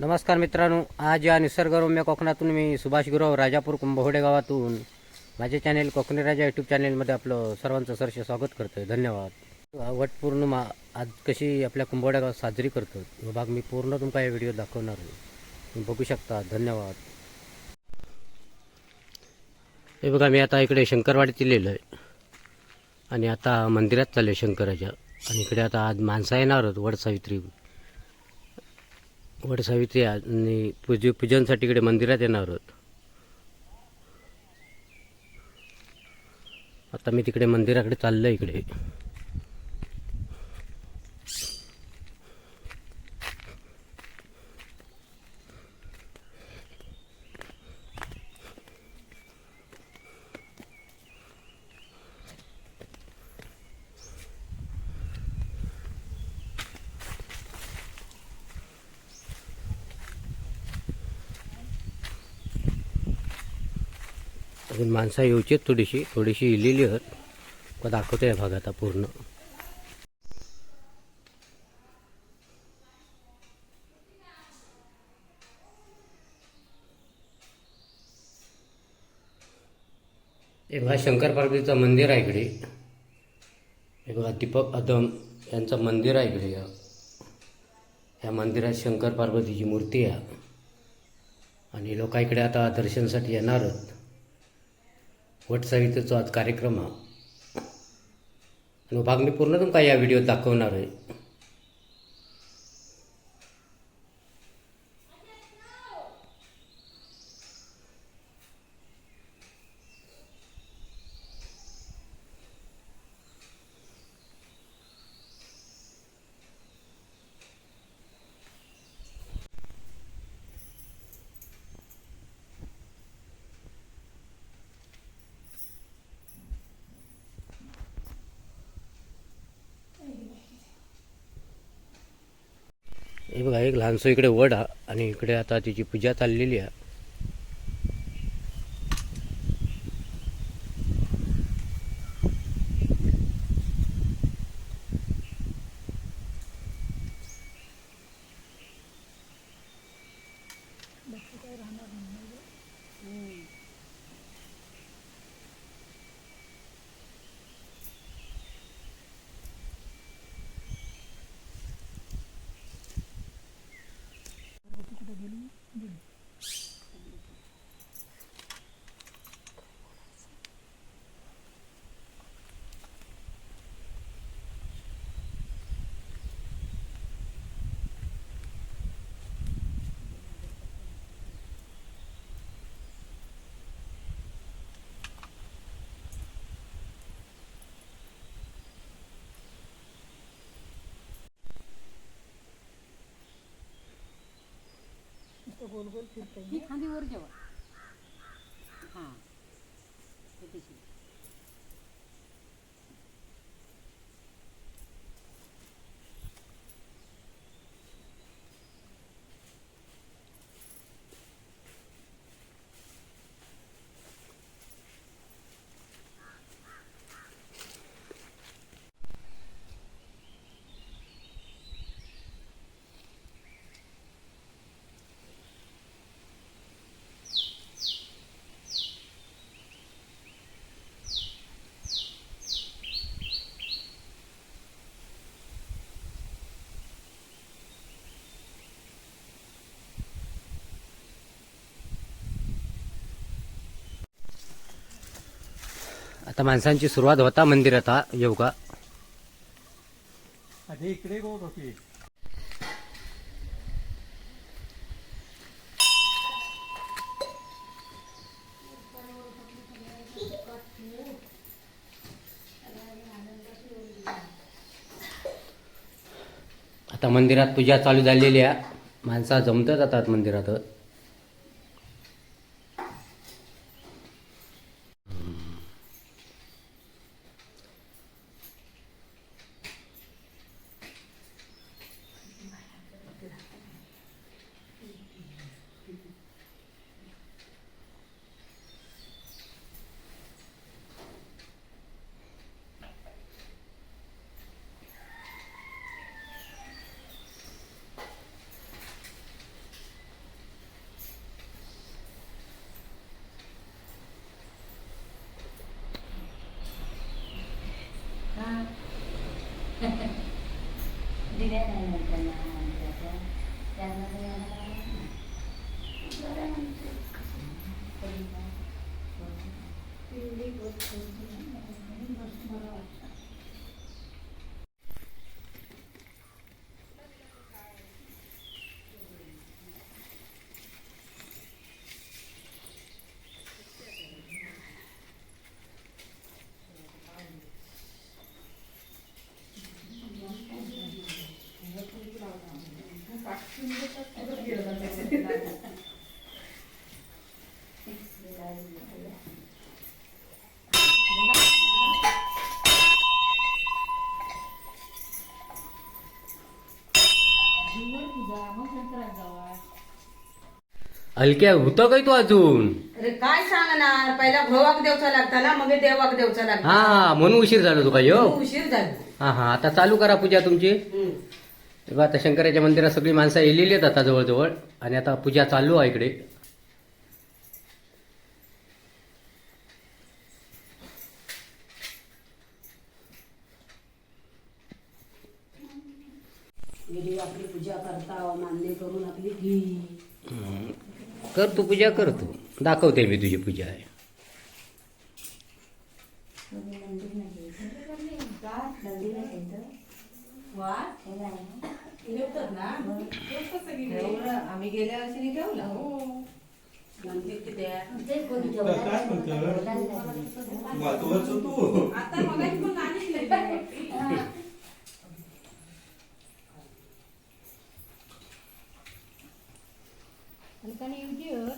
नमस्कार मित्रांनो आज या निसर्गरम्य कोकणातून मी सुभाष गुरव राजापूर कुंभवडे गावातून. माझे चॅनेल कोकणी राजा यूट्यूब चॅनेलमध्ये आपलं सर्वांचं सरसे स्वागत करतोय. धन्यवाद. वटपौर्णिमा आज कशी आपल्या कुंभहोडे गावात साजरी करतो हा भाग मी पूर्ण तुमका या व्हिडिओ दाखवणार आहे. तुम्ही बघू शकता. धन्यवाद. हे बघा मी आता इकडे शंकरवाडीत इलेलो आहे. आणि आता मंदिरात चाललो आहे शंकराच्या. आणि इकडे आता आज माणसं येणार आहेत वड वडसावित्री आणि पूज पूजनसाठी इकडे मंदिरात येणार आहोत आता मी तिकडे मंदिराकडे चाललो इकडे. अजून माणसं येऊची आहेत थोडीशी थोडीशी इलेली आहेत. का दाखवतो या भाग आता पूर्ण. हे बघा शंकर पार्वतीचं मंदिर आहे इकडे. हे बघा दीपक अदम यांचं मंदिर आहे इकडे. या या मंदिरात शंकर पार्वतीची मूर्ती आहे. आणि लोक इकडे आता दर्शनासाठी येणार आहेत. वटसावित्रीचा आज कार्यक्रम हा आणि भाग मी पूर्ण तुमका या व्हिडिओत दाखवणार आहे. हे इकडे वड हा आणि इकडे आता तिची पूजा चाललेली आहे. ही खांदी वर जेवा हां. आता माणसांची सुरुवात होता मंदिरात हा येऊ का अरे इकडे आता मंदिरात पूजा चालू झालेली आहे. माणसा जमत जातात मंदिरात. हलक्या होतं काय तू अजून? अरे काय सांगणार? पहिला भोवाक देवचा लागता ना मग देवाक देवचा लागता. हा म्हणून उशीर झालो तुका यो. उशीर झाला. हा हा आता चालू करा पूजा तुमची. हम्म. तेव्हा आता शंकराच्या मंदिरात सगळी माणसं येलेली आहेत आता जवळजवळ. आणि आता पूजा चालू आहे इकडे गेली आपली पूजा करता मान्य करून आपली घी हम्म. कर तू पूजा कर तू. दाखवते मी तुझी पूजा आहे. आम्ही गेल्या वर्षी ठेवलं. मंदिर किती आहे काय म्हणतो महत्वाचं तू आता आणि पण आणि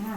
हा.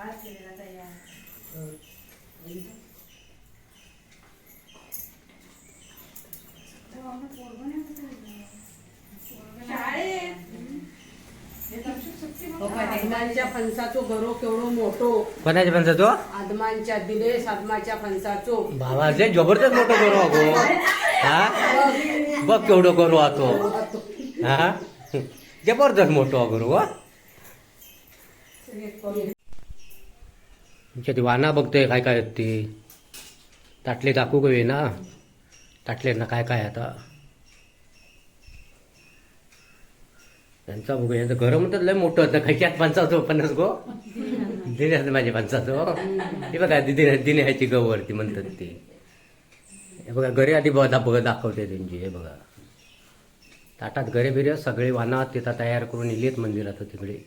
राहून सर आदमांच्या फणसाचो गरो केवढो मोठो. कोणाच्या पण तो आदमांच्या दिलेस आदमाच्या फणसाचो. बाबा जे जबरदस्त मोठं करू अगो हा? बघ केवढं करू आतो हा? जबरदस्त मोठं हा तुमच्या ती वाना बघतोय काय काय आहेत ती ताटले दाखवू गवे ना ताटले ना काय काय आता। त्यांचा बघू यांचं घर म्हणतात लय मोठं होतं खैच्यात पंचावतो पन्नास गो. दिने माझे पंचावतो हे बघा दिदी दिने ह्याची गवरती म्हणतात ते. हे बघा घरी आधी बघा बघा दाखवते त्यांची हे बघा. ताटात घरे बिरे सगळे वाना तिथं तयार करून इलेत मंदिरात तिकडे.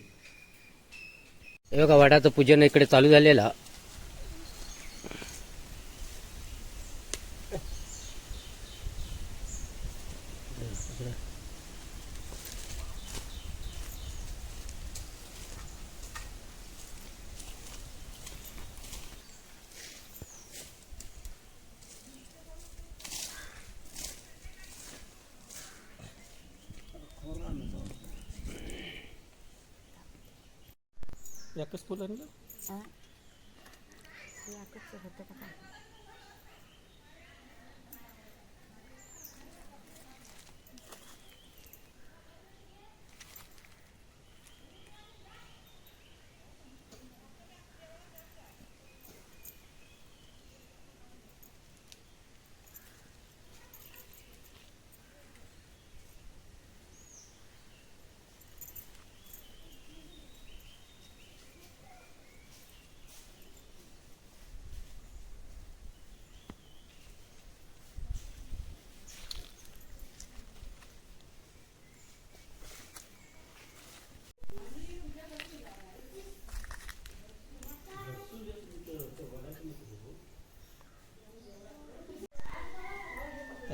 हे बघा वडाचं पूजन इकडे चालू झालेला.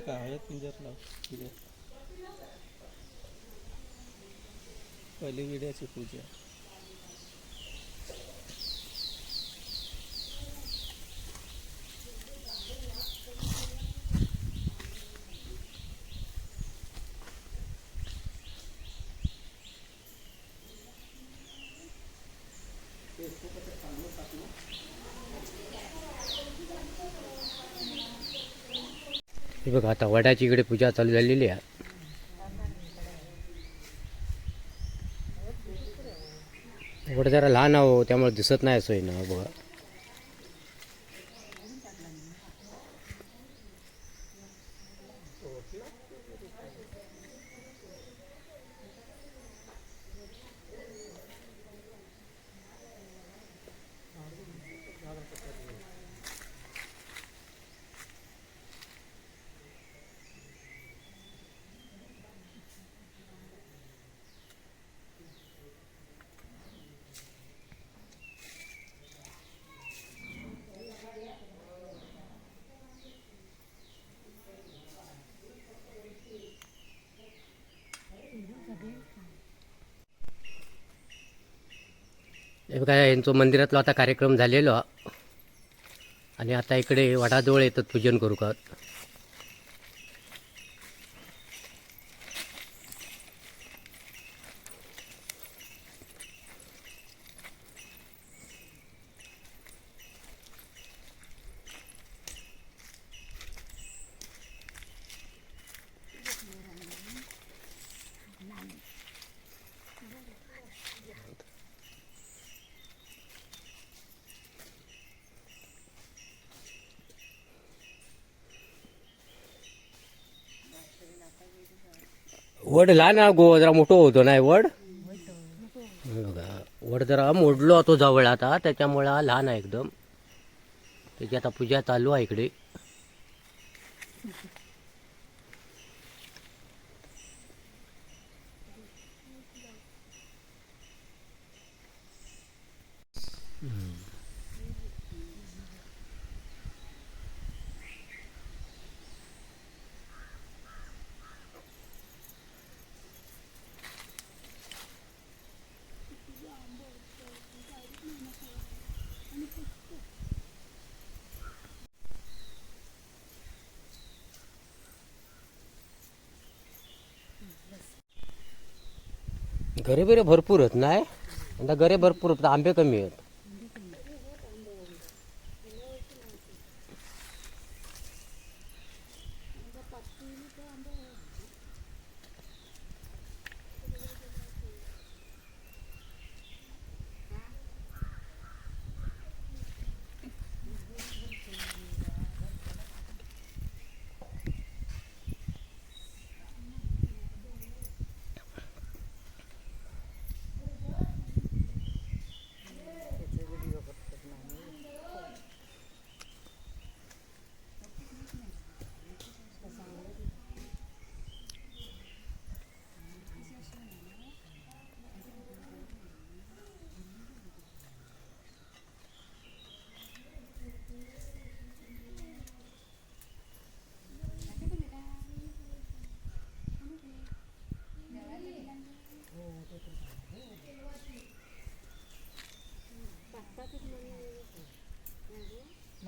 काय आहे पिंजर लाव. पिंजर पहिली विड्याची पूजा. बघा आता वडाची इकडे पूजा चालू झालेली आहे. वड जरा लहान आहो त्यामुळे दिसत नाही सोय ना बघा. हे बघा यांचं मंदिरातला आता कार्यक्रम झालेलो. आणि आता इकडे वडाजवळ येतात पूजन करू का? वड लहान आहे गो जरा मोठं होतो नाही वड? बघा वड जरा मोडलो होतो जवळ आता त्याच्यामुळे हा लहान आहे एकदम. त्याची आता पूजा चालू आहे इकडे. घरे बिरे भरपूर आहेत नाही? आता घरे भरपूर आहेत आंबे कमी आहेत.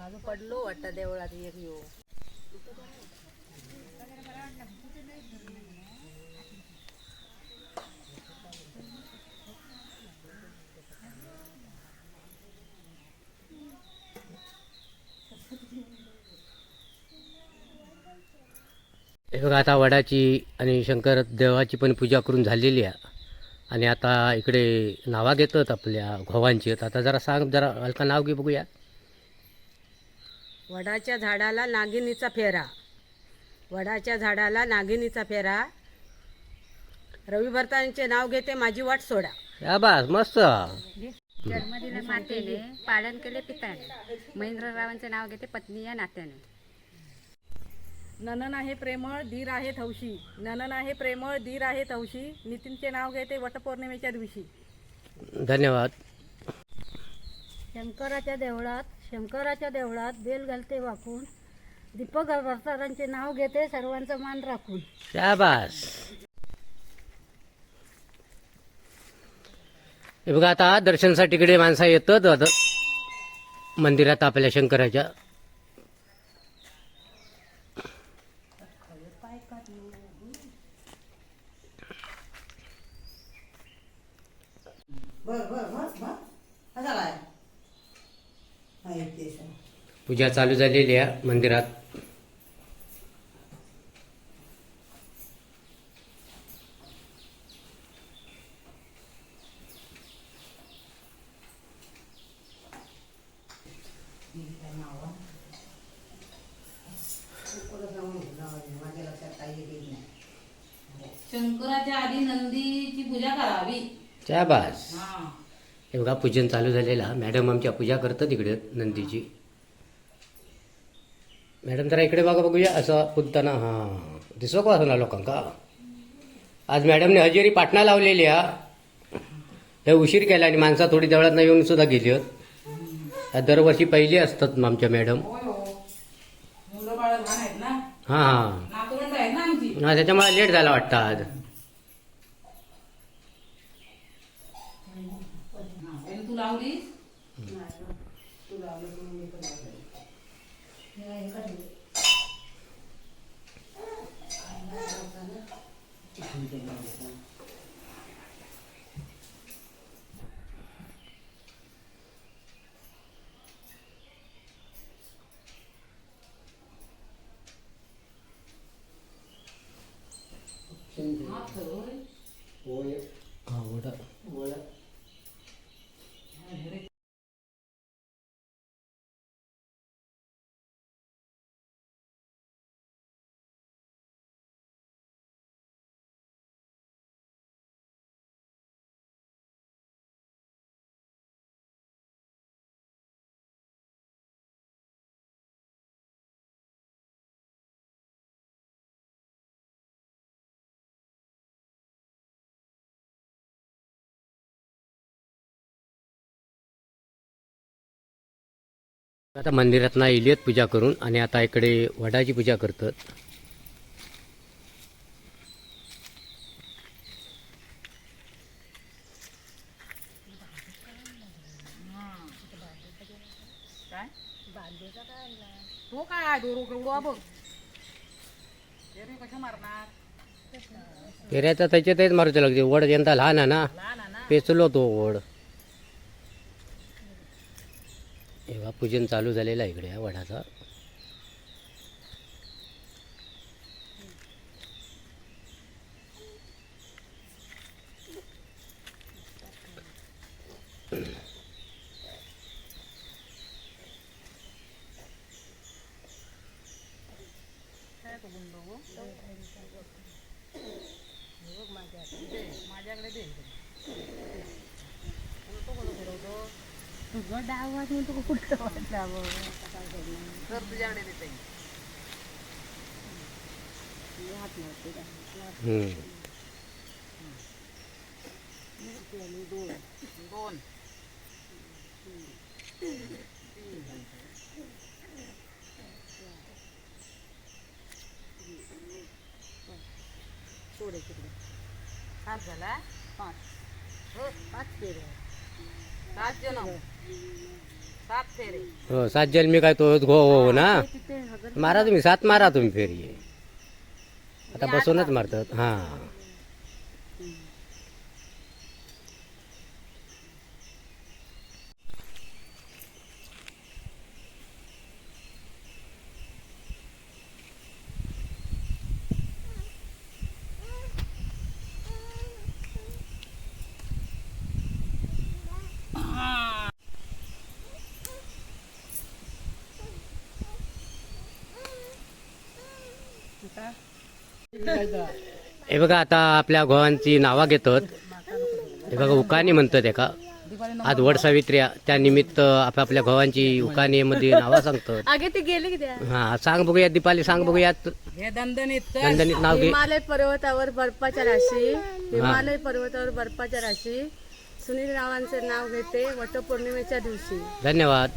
माझं पडलो वाटतं देवळात एक येऊ. हे बघा आता वडाची आणि शंकर देवाची पण पूजा करून झालेली आहे. आणि आता इकडे नावा घेतात आपल्या घोवांची. आता जरा सांग जरा हलका नाव घे बघूया. वडाच्या झाडाला नागिनीचा फेरा. वडाच्या झाडाला नागिनीचा फेरा. रवी भरतांचे नाव घेते माझी वाट सोडा. या बास मस्त. जन्म दिला मातेने पालन केले पित्याने महेंद्ररावांचे नाव घेते पत्नी या नात्याने. ननन आहे प्रेमळ धीर आहे हौशी ननन आहे प्रेमळ धीर आहे हौशी नितीनचे नाव घेते वटपौर्णिमेच्या दिवशी. धन्यवाद. शंकराच्या देवळात शंकराच्या देवळात बेल घालते वाकून. दीपक अवतारांचे नाव घेते सर्वांचा मान राखून. शाबास. हे बघा आता दर्शनसाठी इकडे माणसं येतात. आता मंदिरात आपल्या शंकराच्या बर बर बर बर कसा काय हा येते सर पूजा चालू झालेली आहे मंदिरात. शंकराच्या आधी नंदीची पूजा करावी. हा हे. बघा पूजन चालू झालेलं. मॅडम आमच्या पूजा करतात इकडे नंदीची. मॅडम जरा इकडे बघा बघूया. असं पुदताना हां. दिसो का असं ना लोकांका? आज मॅडमने हजेरी पाटणा लावलेली आहे हे उशीर केला आणि माणसा थोडी देवळात येऊन सुद्धा गेली आहेत या दरवर्षी पहिली असतात आमच्या मॅडम. हो. हां. हां हा त्याच्यामुळे लेट झाला वाटतं आज. आणि तू लावलीस हा आता मंदिरात ना इलियत पूजा करून आणि आता इकडे वडाची पूजा करतात. तो काय? बघ कशा मारणार त्याच्यातच मारूचं लागते. वड यंदा ना. लहान आहे ना. पेचलो तो वड. एव्हा पूजन चालू झालेलं आहे इकडे या वडाचा. डाव वाजून तू कुठं वाजलावं तर तुझ्याकडे देते हम्म. दोन. सात झाला? पाच. पाच पेऱ्या सात जण. हो सात जन्मी काय तो हो हो ना? मारा तुम्ही सात मारा तुम्ही फेरी. आता बसूनच मारतात. हां. हे बघा आता आपल्या गोवांची नावा घेतात. हे बघा उकानी म्हणतात एका. आज वड सावित्री. त्या निमित्त आपापल्या गोवांची उकानीमध्ये नावा सांगतात. आगे ती गेली किती हा सांग बघूया दीपाली सांग बघूयात. हे दणदणीत नाव घे. हिमालय पर्वतावर बर्फाच्या राशी. हिमालय पर्वतावर बर्फाच्या राशी. सुनील रावांचे नाव घेते वटपौर्णिमेच्या दिवशी. धन्यवाद.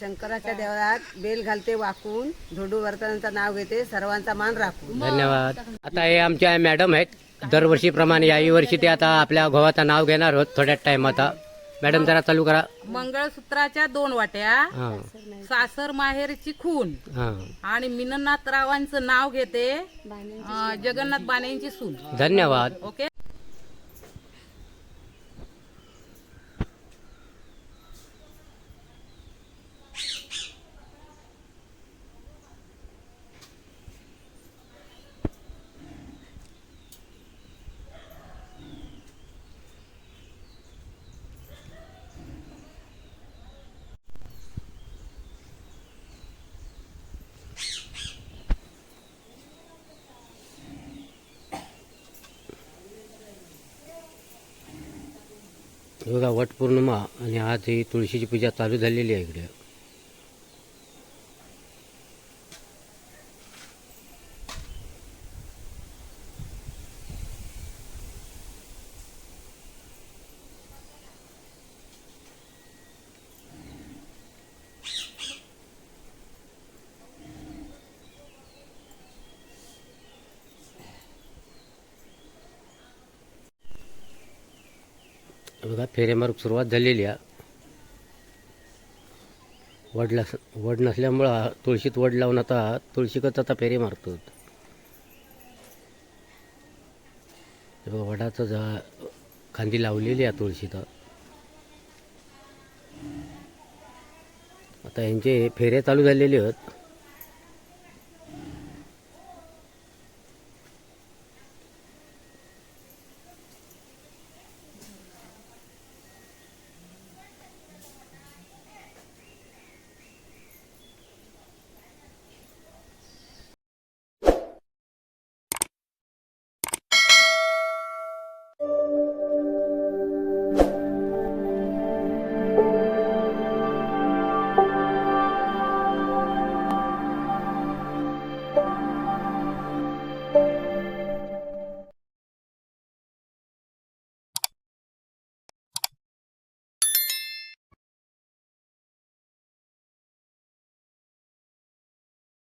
शंकराच्या देवळात बेल घालते वाकून. धोडू वर्तनांचं नाव घेते सर्वांचा मान राखून. धन्यवाद. आता हे आमच्या मॅडम आहेत. दरवर्षीप्रमाणे याही वर्षी ते आता आपल्या गोवाचं नाव घेणार आहोत थोड्याच टाइम आता. मॅडम जरा चालू करा. मंगळसूत्राच्या दोन वाट्या हां. सासर माहेरची खून हां. आणि मिननाथ रावांचं नाव घेते अं, जगन्नाथ बाणेंची सून. धन्यवाद. ओके हे पौर्णिमा आणि आज ही तुळशीची पूजा चालू झालेली आहे इकडे. फेरेमार्ग सुरुवात झालेली आहे. वडला वड नसल्यामुळं तुळशीत वड लावून आता तुळशीकच आता फेरे मारतो वडाचं जा खांदी लावलेली आहे तुळशीत. आता यांचे फेरे चालू झालेले आहेत.